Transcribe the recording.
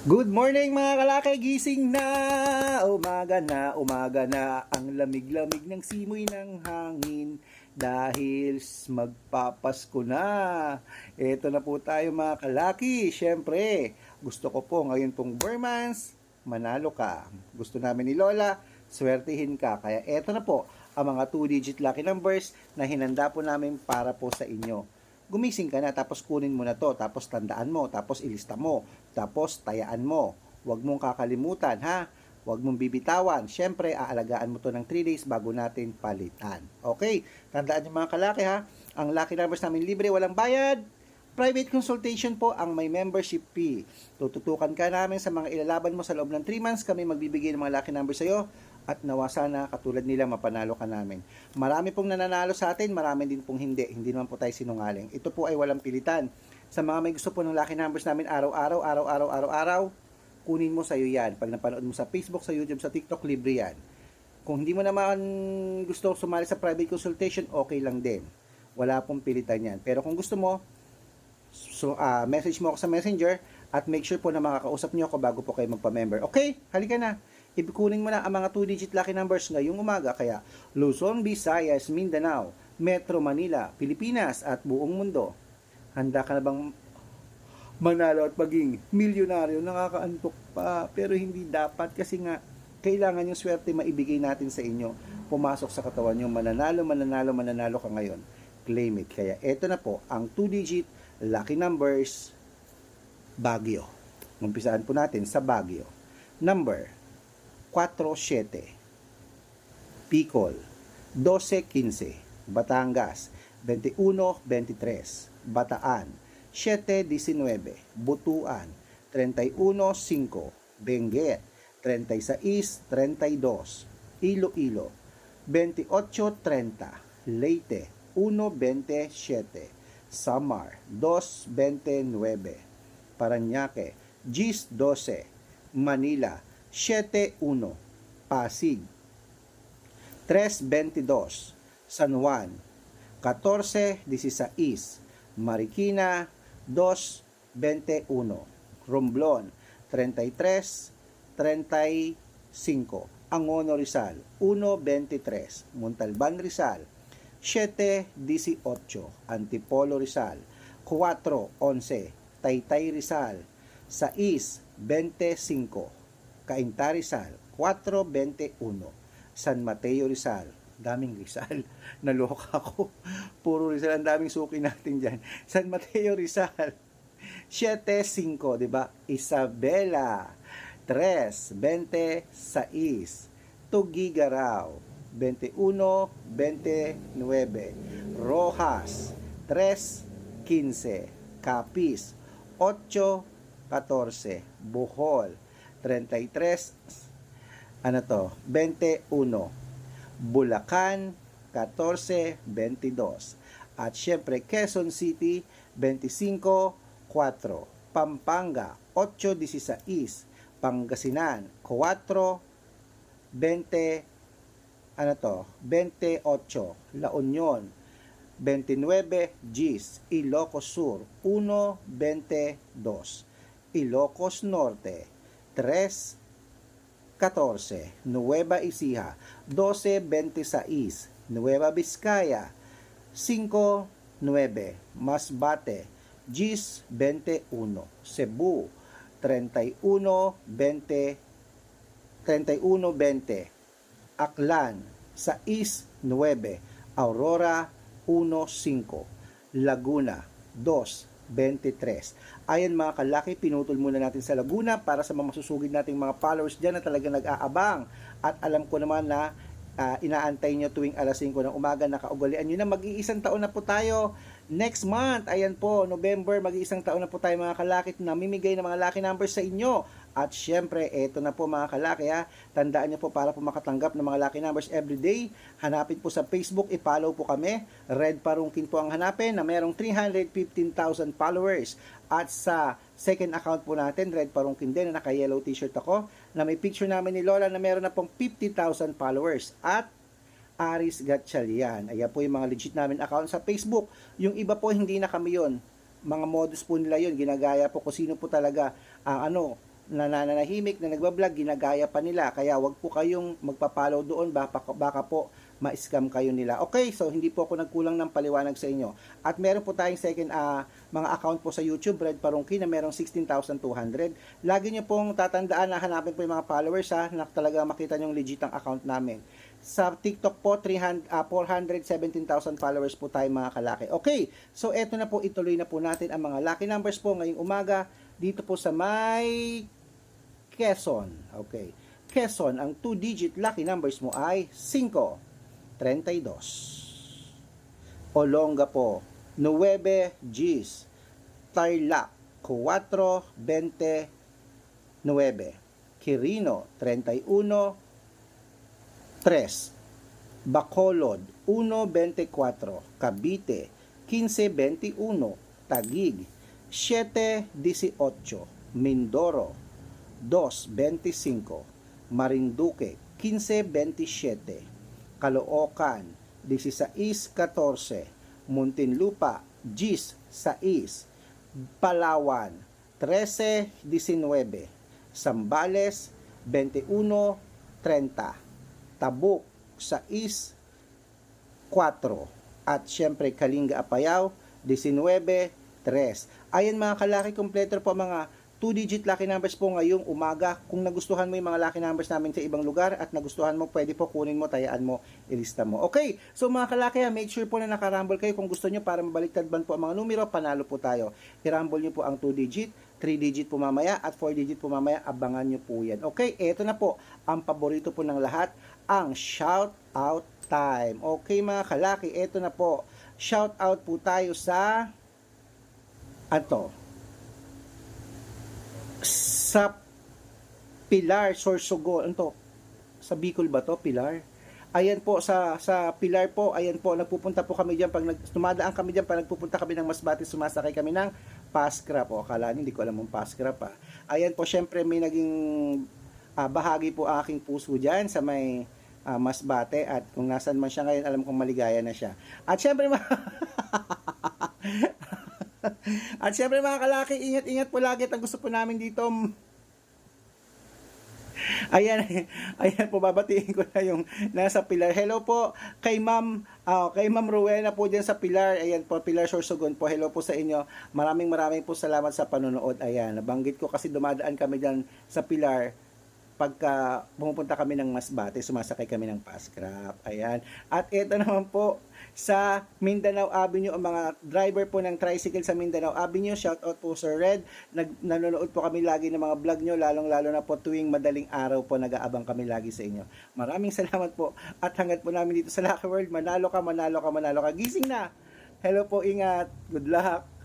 Good morning mga kalaki, gising na! Umaga na, umaga na, ang lamig-lamig ng simoy ng hangin dahil magpapasko na. Ito na po tayo mga kalaki. Siyempre, gusto ko po ngayon pong Burmans, manalo ka. Gusto namin ni Lola, swertihin ka. Kaya eto na po ang mga 2-digit lucky numbers na hinanda po namin para po sa inyo gumising ka na tapos kunin mo na to tapos tandaan mo tapos ilista mo tapos tayaan mo. Huwag mong kakalimutan ha? Huwag mong bibitawan. Syempre aalagaan mo to ng 3 days bago natin palitan. Okay? Tandaan niyo mga kalaki ha? Ang lucky numbers namin libre walang bayad. Private consultation po ang may membership fee. Tututukan ka namin sa mga ilalaban mo sa loob ng 3 months. Kami magbibigay ng mga lucky numbers sa'yo. At nawa sana katulad nila mapanalo ka namin. Marami pong nananalo sa atin, marami din pong hindi. Hindi naman po tayo sinungaling. Ito po ay walang pilitan. Sa mga may gusto po ng lucky numbers namin araw-araw, araw-araw, araw-araw, kunin mo sa iyo yan. Pag napanood mo sa Facebook, sa YouTube, sa TikTok, libre yan. Kung hindi mo naman gusto sumali sa private consultation, okay lang din. Wala pong pilitan yan. Pero kung gusto mo, so, ah, message mo ako sa messenger at make sure po na makakausap niyo ako bago po kayo magpa-member. Okay, halika na. Ibikunin mo na ang mga 2-digit lucky numbers ngayong umaga kaya Luzon, Visayas, Mindanao, Metro Manila, Pilipinas at buong mundo. Handa ka na bang manalo at maging milyonaryo? Nakakaantok pa pero hindi dapat kasi nga kailangan yung swerte maibigay natin sa inyo. Pumasok sa katawan yung mananalo, mananalo, mananalo ka ngayon. Claim it. Kaya eto na po ang 2-digit lucky numbers Baguio. Umpisaan po natin sa Baguio. Number 47 Bicol 12-15 Batangas 21-23 Bataan 7-19 Butuan 31-5 Benguet 36-32 Iloilo 28-30 Leyte 1-27 Samar 2-29 Paranaque 10-12 Manila 7-1 Pasig 3-22 San Juan 14-16 Marikina 2-21 Romblon 33-35 Angono Rizal 1-23 Montalban Rizal 7-18 Antipolo Rizal 4-11 Taytay Rizal 6-25 Cainta Rizal 421 San Mateo Rizal daming Rizal. Naloka ako. Puro Rizal. Ang daming suki natin dyan. San Mateo Rizal. 7-5 di ba? Isabela 3 26 Tugigaraw 21 29 Rojas 3 15 Capiz 8 14 Bohol 33 ano to? 21 Bulacan 14 22 at syempre Quezon City 25 4 Pampanga 8 16 Pangasinan 4 20 ano to? 28 La Union 29 Gis. Ilocos Sur 1 22 Ilocos Norte 3 14 Nueva Ecija. 12 26 Nueva Vizcaya. 5 9 Masbate. Gis 21 Cebu 31 20 31 20 Aklan 6 9 Aurora 1 5 Laguna 2 23. Ayan mga kalaki, pinutol muna natin sa Laguna para sa mga masusugid nating mga followers dyan na talaga nag-aabang. At alam ko naman na ah, inaantay nyo tuwing alas 5 ng umaga, nakaugalian nyo na mag-iisang taon na po tayo. Next month, ayan po, November, mag-iisang taon na po tayo mga kalakit na mimigay ng mga lucky numbers sa inyo. At syempre, eto na po mga kalaki ha. Tandaan niyo po para po makatanggap ng mga lucky numbers every day. Hanapin po sa Facebook, i-follow po kami. Red Parungkin po ang hanapin na merong 315,000 followers. At sa second account po natin, Red Parungkin din, na naka-yellow t-shirt ako, na may picture namin ni Lola na meron na pong 50,000 followers. At Aris Gatchalian. Ayan po yung mga legit namin account sa Facebook. Yung iba po hindi na kami yon. Mga modus po nila yon. Ginagaya po kung sino po talaga ang ano, nananahimik na nagbablog, ginagaya pa nila. Kaya wag po kayong magpa-follow doon, baka, baka po ma-scam kayo nila. Okay, so hindi po ako nagkulang ng paliwanag sa inyo. At meron po tayong second ah, mga account po sa YouTube, Red Parungki, na merong 16,200. Lagi nyo pong tatandaan na hanapin po yung mga followers ha, na talaga makita nyo legit ang account namin. Sa TikTok po, 300, ah, 417,000 followers po tayo mga kalaki. Okay, so eto na po, ituloy na po natin ang mga lucky numbers po ngayong umaga dito po sa may Quezon. Okay. Quezon, ang 2-digit lucky numbers mo ay 5, 32. Olonga po, 9 Gs. Tarlac, 4, 29. Quirino, 31, 3. Bacolod, 1.24. Cavite, 15.21. Tagig, 7.18. Mindoro, 2.25. Marinduque, 15.27. Caloocan, 16.14. Muntinlupa, 10.6. Palawan, 13.19. Sambales, 21.30. Tabuk, 6.4. At syempre, Kalinga Apayao, 19.3. Ayan mga kalaki, kompleto po mga 2-digit lucky numbers po ngayong umaga. Kung nagustuhan mo yung mga lucky numbers namin sa ibang lugar at nagustuhan mo, pwede po kunin mo, tayaan mo, ilista mo. Okay, so mga kalaki, make sure po na nakarumble kayo kung gusto nyo para mabaliktadban po ang mga numero, panalo po tayo. I-rumble nyo po ang 2-digit, 3-digit po mamaya at 4-digit po mamaya, abangan nyo po yan. Okay, eto na po, ang paborito po ng lahat, ang shout out time. Okay mga kalaki, eto na po, shout out po tayo sa ato sa Pilar Sorsogon ano to? Sa Bicol ba to Pilar? Ayan po sa sa Pilar po ayan po nagpupunta po kami diyan pag nag, tumadaan kami diyan pag nagpupunta kami ng Masbate sumasakay kami ng Pascrap o akala niyo, hindi ko alam ang Pascrap ah. ayan po syempre may naging ah, bahagi po aking puso diyan sa may ah, Masbate at kung nasan man siya ngayon alam kong maligaya na siya. At syempre ma- At syempre mga kalaki, ingat-ingat po lagi at ang gusto po namin dito. Ayan, ayan po babatiin ko na yung nasa Pilar. Hello po kay Ma'am, ah, kay Ma'am Rowena po diyan sa Pilar. Ayan po, Pilar Sorsogon po. Hello po sa inyo. Maraming maraming po salamat sa panonood. Ayan, nabanggit ko kasi dumadaan kami diyan sa Pilar pagka pumupunta kami ng Masbate, sumasakay kami ng Pascrap. Ayan. At ito naman po, sa Mindanao Avenue, ang mga driver po ng tricycle sa Mindanao Avenue, shout out po Sir Red. Nag, nanonood po kami lagi ng mga vlog nyo, lalong-lalo na po tuwing madaling araw po, nag-aabang kami lagi sa inyo. Maraming salamat po. At hanggat po namin dito sa Lucky World, manalo ka, manalo ka, manalo ka. Gising na! Hello po, ingat. Good luck.